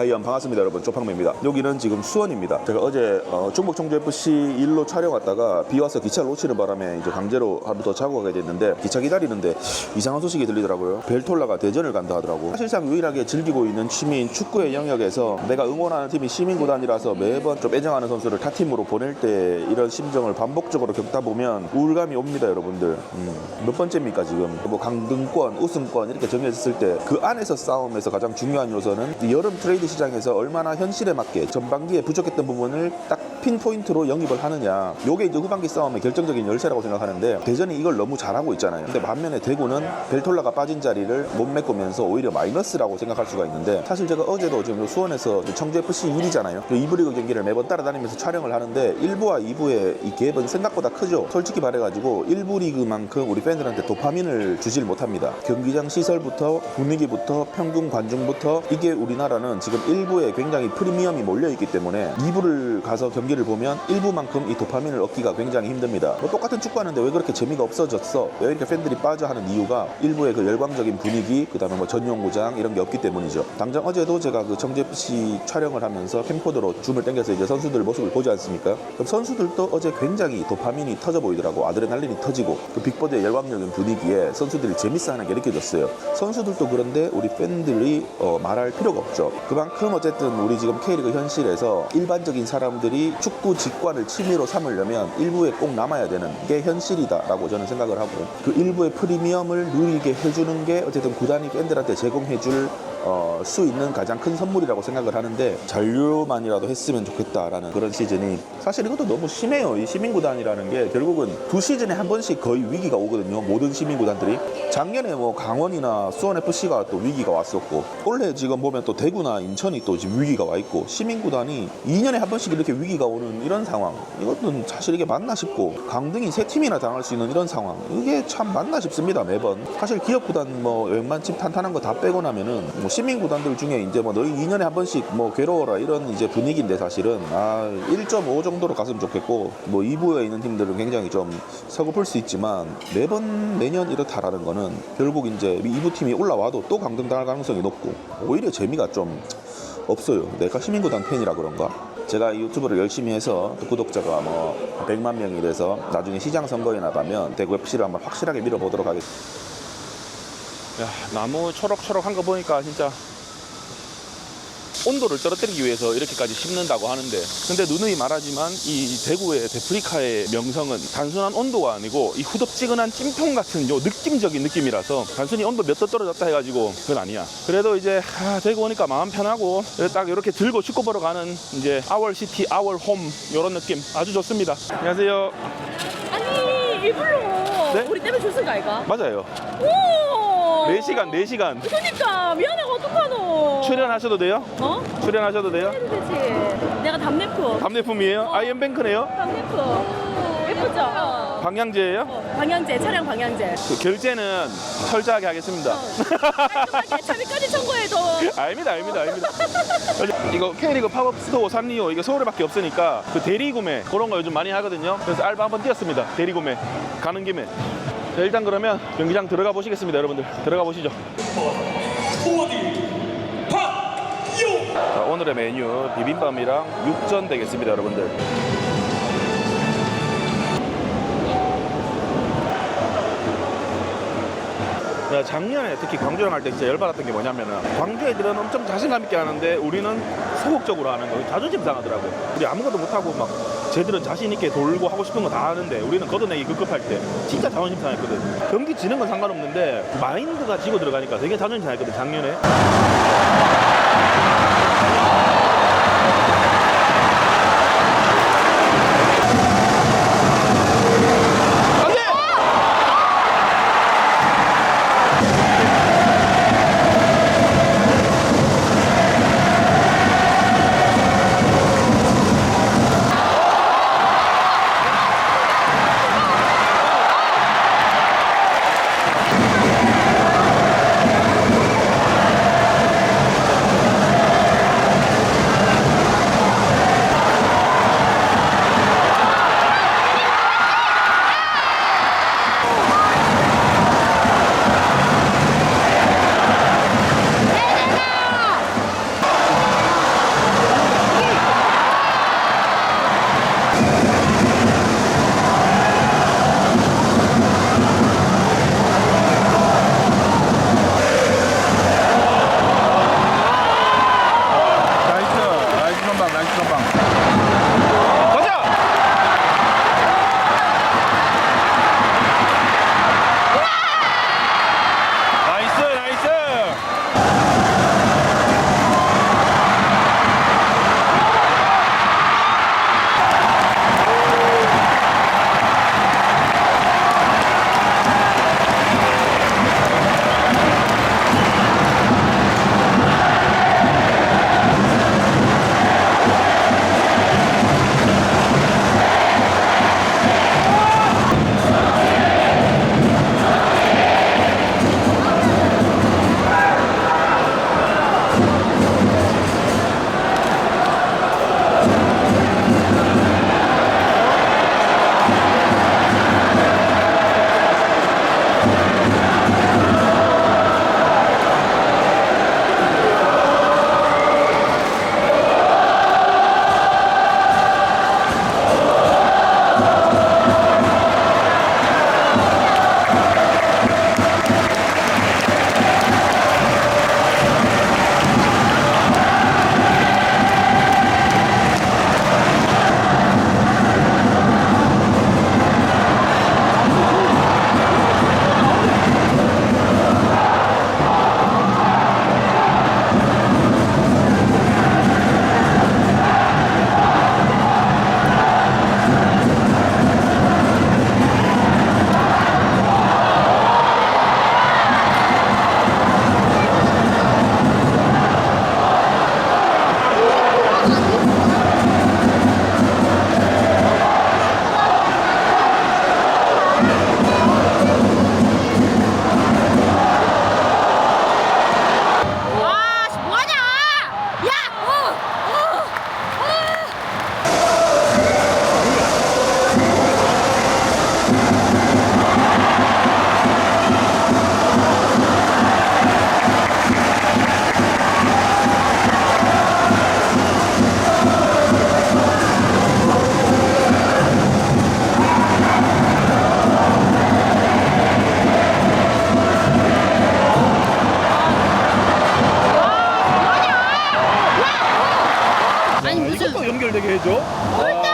하이언 반갑습니다 여러분. 조팡매입니다. 여기는 지금 수원입니다. 제가 어제 어, 중국 청주 FC 일로 촬영 왔다가 비 와서 기차를 놓치는 바람에 이제 강제로 하루 더 자고 가게 됐는데 기차 기다리는데 이상한 소식이 들리더라고요. 벨톨라가 대전을 간다 하더라고. 사실상 유일하게 즐기고 있는 취미인 축구의 영역에서 내가 응원하는 팀이 시민구단이라서 매번 좀 애정하는 선수를 타 팀으로 보낼 때 이런 심정을 반복적으로 겪다 보면 우울감이 옵니다 여러분들. 음, 몇 번째입니까 지금? 뭐 강등권 우승권 이렇게 정해졌을 때 그 안에서 싸움에서 가장 중요한 요소는 이 여름 트레이드 시장에서 얼마나 현실에 맞게 전반기에 부족했던 부분을 딱 핀포인트로 영입을 하느냐. 요게 이제 후반기 싸움의 결정적인 열쇠라고 생각하는데 대전이 이걸 너무 잘하고 있잖아요. 근데 반면에 대구는 벨톨라가 빠진 자리를 못 메꾸면서 오히려 마이너스라고 생각할 수가 있는데 사실 제가 어제도 지금 수원에서 청주FC 1이잖아요. 2부 리그 경기를 매번 따라다니면서 촬영을 하는데 1부와 2부의 이 갭은 생각보다 크죠. 솔직히 말해가지고 1부 리그만큼 우리 팬들한테 도파민을 주질 못합니다. 경기장 시설부터 분위기부터 평균 관중부터 이게 우리나라는 지금 1부에 굉장히 프리미엄이 몰려있기 때문에 2부를 가서 경기를 보면 1부만큼 이 도파민을 얻기가 굉장히 힘듭니다. 뭐 똑같은 축구하는데 왜 그렇게 재미가 없어졌어? 왜 이렇게 팬들이 빠져 하는 이유가 1부의 그 열광적인 분위기 그 다음에 뭐 전용 구장 이런 게 없기 때문이죠. 당장 어제도 제가 그 청주FC 촬영을 하면서 캠코더로 줌을 당겨서 이제 선수들 모습을 보지 않습니까? 그럼 선수들도 어제 굉장히 도파민이 터져 보이더라고. 아드레날린이 터지고 그 빅보드의 열광적인 분위기에 선수들이 재밌어 하는 게 느껴졌어요. 선수들도 그런데 우리 팬들이 어, 말할 필요가 없죠. 그 만큼 어쨌든 우리 지금 K리그 현실에서 일반적인 사람들이 축구 직관을 취미로 삼으려면 일부에 꼭 남아야 되는 게 현실이다라고 저는 생각을 하고 그 일부의 프리미엄을 누리게 해주는 게 어쨌든 구단이 팬들한테 제공해줄 어, 수 있는 가장 큰 선물이라고 생각을 하는데 잔류만이라도 했으면 좋겠다라는 그런 시즌이 사실 이것도 너무 심해요. 이 시민구단이라는 게 결국은 두 시즌에 한 번씩 거의 위기가 오거든요. 모든 시민구단들이 작년에 뭐 강원이나 수원FC가 또 위기가 왔었고 올해 지금 보면 또 대구나 인천이 또 지금 위기가 와 있고 시민구단이 2년에 한 번씩 이렇게 위기가 오는 이런 상황 이것은 사실 이게 맞나 싶고 강등이 세 팀이나 당할 수 있는 이런 상황 이게 참 맞나 싶습니다 매번 사실 기업구단 뭐 웬만큼 탄탄한 거 다 빼고 나면은 뭐 시민 구단들 중에 이제 뭐 너희 2년에 한 번씩 뭐 괴로워라 이런 이제 분위기인데 사실은 아 1.5 정도로 갔으면 좋겠고 뭐 2부에 있는 팀들은 굉장히 좀 서글플 수 있지만 매번 매년 이렇다라는 거는 결국 이제 2부 팀이 올라와도 또 강등당할 가능성이 높고 오히려 재미가 좀 없어요. 내가 시민구단 팬이라 그런가? 제가 이 유튜브를 열심히 해서 또 구독자가 뭐 100만 명이 돼서 나중에 시장 선거에 나가면 대구 FC를 한번 확실하게 밀어보도록 하겠습니다. 야, 나무 초록초록한 거 보니까 진짜 온도를 떨어뜨리기 위해서 이렇게까지 심는다고 하는데 근데 누누이 말하지만 이 대구의 데프리카의 명성은 단순한 온도가 아니고 이 후덥지근한 찜통 같은 요 느낌적인 느낌이라서 단순히 온도 몇 도 떨어졌다 해가지고 그건 아니야. 그래도 이제 아, 대구 오니까 마음 편하고 딱 이렇게 들고 축구 보러 가는 이제 아월 시티 아월 홈 요런 느낌 아주 좋습니다. 안녕하세요. 아니 일부러 네? 우리 때문에 줬은 거 아이가? 맞아요. 오 4시간 4시간 그러니까 미안해 어떡하노 출연하셔도 돼요? 어? 출연하셔도 돼요? 해도 되지 내가 담내프 답례품이에요? 아이엠뱅크네요? 담내프 예쁘죠? 어. 방향제예요? 어, 방향제 차량 방향제 그 결제는 철저하게 하겠습니다. 깔끔하게 차비까지 청구해도 아닙니다, 아닙니다, 아닙니다. 이거 K리그 팝업 스토어 산리오 이게 서울에밖에 없으니까 그 대리 구매 그런 거 요즘 많이 하거든요. 그래서 알바 한번 뛰었습니다. 대리 구매 가는 김에. 자, 일단 그러면 경기장 들어가 보시겠습니다, 여러분들. 들어가 보시죠. 자, 오늘의 메뉴 비빔밥이랑 육전 되겠습니다, 여러분들. 야, 작년에 특히 광주랑 할 때 진짜 열받았던 게 뭐냐면은 광주 애들은 엄청 자신감 있게 하는데 우리는 소극적으로 하는 거 자존심 상하더라고 우리 아무것도 못하고 막 쟤들은 자신 있게 돌고 하고 싶은 거 다 하는데 우리는 걷어내기 급급할 때 진짜 자존심 상했거든. 경기 지는 건 상관없는데 마인드가 지고 들어가니까 되게 자존심 상했거든 작년에 해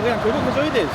그냥 교육해줘야 돼.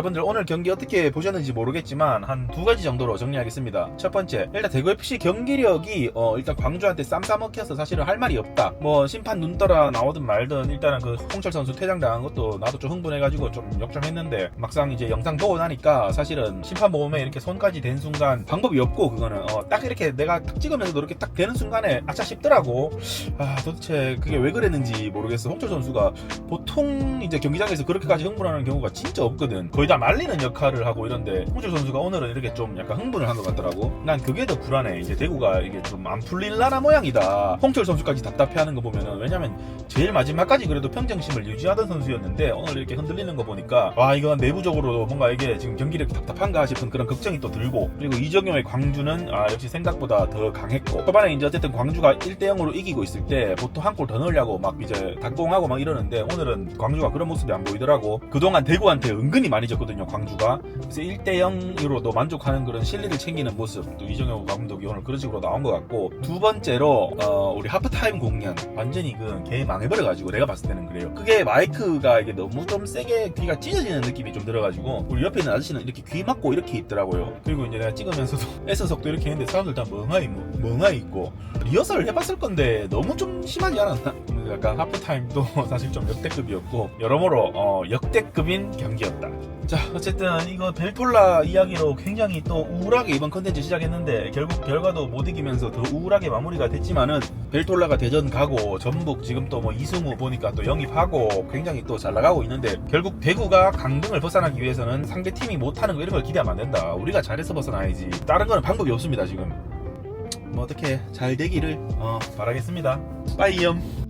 여러분들 오늘 경기 어떻게 보셨는지 모르겠지만 한 두 가지 정도로 정리하겠습니다. 첫 번째 일단 대구FC 경기력이 어, 일단 광주한테 쌈 싸먹혀서 사실은 할 말이 없다. 뭐 심판 눈 떠라 나오든 말든 일단은 그 홍철 선수 퇴장당한 것도 나도 좀 흥분해가지고 좀 역정했는데 막상 이제 영상 보고 나니까 사실은 심판 보험에 이렇게 손까지 댄 순간 방법이 없고 그거는. 어, 딱 이렇게 내가 탁 찍으면서도 이렇게 딱 되는 순간에 아차 싶더라고. 아 도대체 그게 왜 그랬는지 모르겠어. 홍철 선수가 보통 이제 경기장에서 그렇게까지 흥분하는 경우가 진짜 없거든. 거의 다 말리는 역할을 하고 이런데 홍철 선수가 오늘은 이렇게 좀 약간 흥분을 한 것 같더라고. 난 그게 더 불안해. 이제 대구가 이게 좀 안 풀릴라나 모양이다. 홍철 선수까지 답답해하는 거 보면은 왜냐면 제일 마지막까지 그래도 평정심을 유지하던 선수였는데 오늘 이렇게 흔들리는 거 보니까 와 이건 내부적으로 뭔가 이게 지금 경기력이 답답한가 싶은 그런 걱정이 또 들고 그리고 이정효의 광주는 아 역시 생각보다 더 강했고 초반에 이제 어쨌든 광주가 1대 0으로 이기고 있을 때 보통 한 골 더 넣으려고 막 이제 닭공하고 막 이러는데 오늘은 광주가 그런 모습이 안 보이더라고 그동안 대구한테 은근히 많이 졌거든요 광주가 그래서 1대 0으로도 만족하는 그런 실리를 챙기는 모습 또 이정효 감독이 오늘 그런 식으로 나온 것 같고 두 번째로 어, 우리 하프타임 공연 완전히 그개 망해버려가지고 내가 봤을 때는 그래요 그게 마이크가 이게 너무 좀 세게 귀가 찢어지는 느낌이 좀 들어가지고 우리 옆에 있는 아저씨는 이렇게 귀 막고 이렇게 있더라고요 그리고 이제 내가 찍으면서도 S석도 이렇게 했는데 사람들 다 멍하니 뭐- 멍하니 있고 리허설을 해봤을 건데 너무 좀 심하지 않았나? 약간 하프타임도 사실 좀 역대급이었고 여러모로 어, 역대급인 경기였다. 자 어쨌든 이거 벨톨라 이야기로 굉장히 또 우울하게 이번 컨텐츠 시작했는데 결국 결과도 못 이기면서 더 우울하게 마무리가 됐지만은 벨톨라가 대전 가고 전북 지금 또 뭐 이승우 보니까 또 영입하고 굉장히 또 잘 나가고 있는데 결국 대구가 강등을 벗어나기 위해서는 상대 팀이 못하는 거 이런 걸 기대하면 안 된다. 우리가 잘해서 벗어나야지. 다른 거는 방법이 없습니다 지금. 뭐 어떻게 잘 되기를 어, 바라겠습니다. 빠이염.